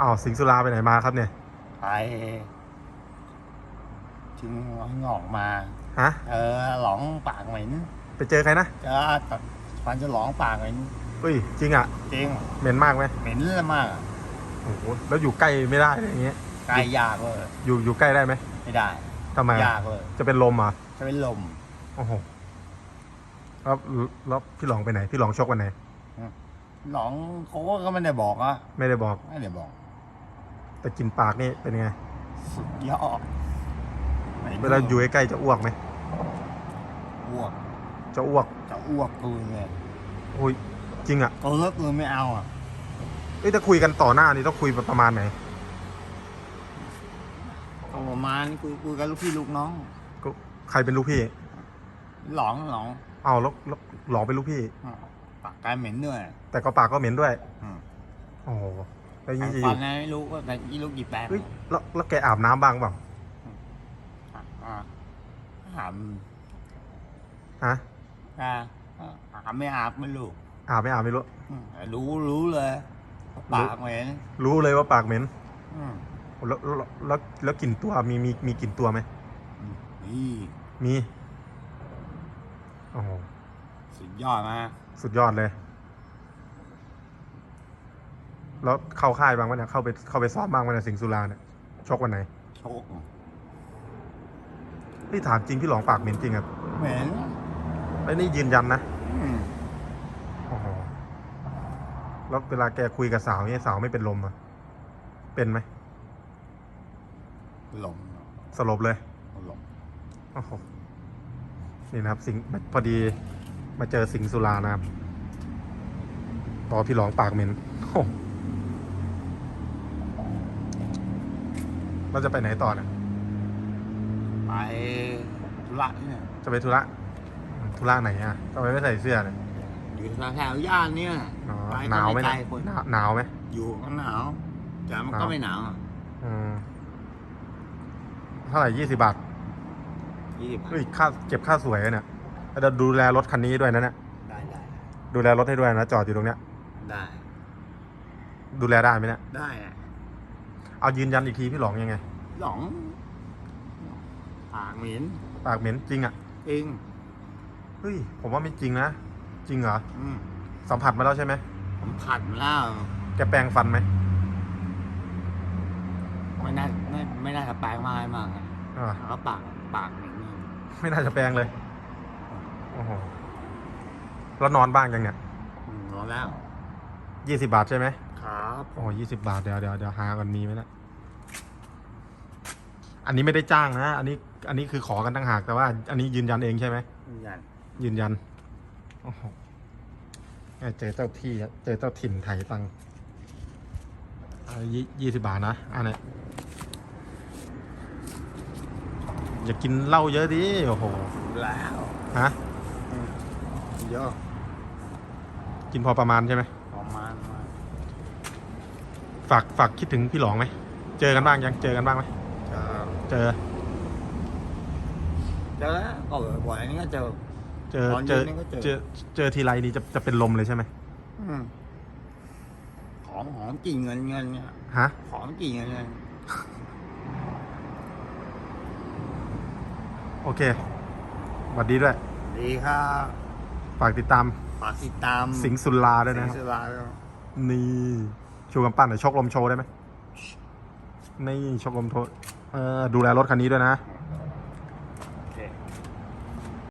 อ้าวสิงห์สุราไปไหนมาครับเนี่ยไปถึงงอกมา ฮะ เออหลองปากเหม็นไปเจอใครนะจะฟันจะหลองปากเหม็นอุ้ยจริงอะ จริงเหม็นมากไหมเหม็นเลยมากอะโอ้โหแล้วอยู่ใกล้ไม่ได้เลยอย่างเงี้ยกายยากเลยอยู่อยู่ใกล้ได้ไหมไม่ได้ทำไมอะยากเลยจะเป็นลมเหรอะจะเป็นลมโอ้โหแล้วแล้วพี่หลองไปไหน พี่หลองชกวันไหนหลองเขาก็ไม่ได้บอกอะไม่ได้บอกไม่ได้บอก แต่กลินปากนี่เป็นไง สุดยอดหม็นเวลาอยู่ใกล้ๆจะอ้วกไหม อ้วกจะอ้วกจะอ้วกตูนเลยโอ้ยจริงอะตัวเลิกตูนไม่เอาอะเอ้ยถ้าคุยกันต่อหน้านี่ต้องคุยประมาณไหน เอาประมาณคุยคุยกับลูกพี่ลูกน้อง ก็ใครเป็นลูกพี่ หลองหลองเอาแล้วแล้วหลองเป็นลูกพี่ อะปากกายเหม็นด้วยแต่ก็ปากก็เหม็นด้วย อืมโอ้โห แล้วฟัยี่งสิฟังไงไม่รู้ว่าแต่ยี่ลูกหยิบแปลงเฮ้ยแล้วแล้วแกอาบน้ำบ้างเปล่าอะอะถามฮะอะอาบไม่อาบไม่รู้อาบไม่อาบไม่รู้อืมรู้รู้เลยปากเหม็นรู้เลยว่าปากเหม็นอืมแล้วแล้วแล้วแล้วกลิ่นตัวมีมีมีกลิ่นตัวไหมนี่มีโอ้โหสุดยอดมากสุดยอดเลย แล้วเข้าค่ายบ้างวะเนี่ยเข้าไปเข้าไปซ้อมบ้างวะเนี่ยสิงห์สุราเนี่ยชกวันไหนโชคนี่ถามจริงพี่หลองปากเหม็นจริงอะเหม็นไอ้นี่ยืนยันนะอืมโอ้โหแล้วเวลาแกคุยกับสาวเนี่ยสาวไม่เป็นลมอะเป็นไหมหลงสลบเลยหลงโอ้โหนี่นะครับ สิงห์พอดีมาเจอสิงห์สุรานะครับต่อพี่หลองปากเหม็นโอ้โห เราจะไปไหนต่อเนี่ยไปธุระเนี่ยจะไปธุระอืมธุระไหนอะทำไมไม่ใส่เสื้อเนี่ยอยู่แถวๆย่านเนี่ยอ๋อไปหนาวไหมก็เนี่ยไกลคนหนาวหนาวไหมอยู่ก็หนาวแต่มันหนาวก็ไม่หนาวอะอืมเท่าไหร่ยี่สิบาทยี่สิบเฮ้ยค่าเก็บค่าสวยเนี่ยแล้วจะดูแลรถคันนี้ด้วยนะเนี่ยได้ได้ดูแลรถให้ด้วยนะจอดอยู่ตรงเนี้ยได้ดูแลได้ไหมเนี่ยได้อะ เอายืนยันอีกทีพี่หลองยังไง หลงปากเหม็นปากเหม็นจริงอะเองเฮ้ยผมว่าไม่จริงนะจริงเหรออืมสัมผัสมาแล้วใช่ไหมผมผัดมาแล้วแกแปรงฟันไหมไม่น่าไม่ไม่น่าจะแปลงมากมากอะอ่าแล้วปากปากเหม็นเลยไม่น่าจะแปรงเลยโอ้โหแล้วนอนบ้างยังเนี่ยอืมรอแล้ว ยี่สิบาทใช่ไหม ครับโอ้ยี่สิบาท เดี๋ยวเดี๋ยวเดี๋ยวหากันมีไหมเนะอันนี้ไม่ได้จ้างนะ อันนี้ อันนี้คือขอกันตั้งหากแต่ว่า อันนี้ยืนยันเองใช่ไหม ยืนยันยืนยัน โอ้โหเจอเจ้าที่อะเจอเจ้าถิ่นไถตังค์อ่ายี่ยี่สิบาทนะ อันเนี้ยอย่ากินเหล้าเยอะดิ โอ้โห แล้วฮะ เยอะกินพอประมาณใช่ไหมประมาณว่า ฝากฝากคิดถึงพี่หลองไหม เจอกันบ้างยังเจอกันบ้างไหมจะเจอ เจอแล้วก็บ่อยๆนี่ก็เจอ เจอ ตอนเจเย็อนนี่ก็เจอ เจอเจอทีไรนี่จะจะเป็นลมเลยใช่ไหมอืมของหอมกลิ่นเงินเงินเนี่ยฮะ หอมกลิ่นเงินเงินโอเคสวัสดีด้วย ดีครับฝากติดตามฝากติดตามสิงห์สุลาด้วยนะครับสิงห์สุราด้วยนี่ ชูกำปั้นหน่อยชกลมโชว์ได้ไหมนี่ชกลมโชว์เออดูแลรถคันนี้ด้วยนะ